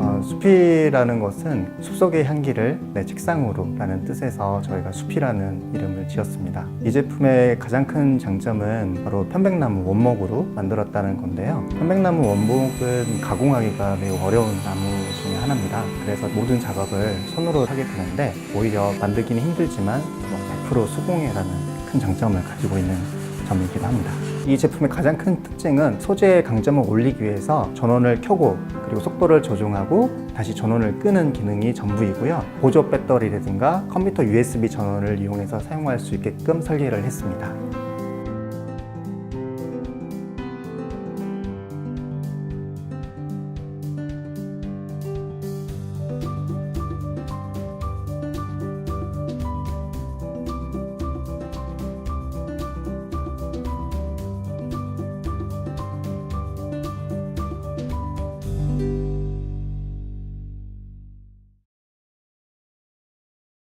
어, 수피라는 것은 숲속의 향기를 내 책상으로 라는 뜻에서 저희가 수피라는 이름을 지었습니다. 이 제품의 가장 큰 장점은 바로 편백나무 원목으로 만들었다는 건데요. 편백나무 원목은 가공하기가 매우 어려운 나무 중에 하나입니다. 그래서 모든 작업을 손으로 하게 되는데 오히려 만들기는 힘들지만 뭐100% 수공예라는 큰 장점을 가지고 있는 점이기도 합니다. 이 제품의 가장 큰 특징은 소재의 강점을 올리기 위해서 전원을 켜고 그리고 속도를 조정하고 다시 전원을 끄는 기능이 전부이고요. 보조 배터리라든가 컴퓨터 USB 전원을 이용해서 사용할 수 있게끔 설계를 했습니다.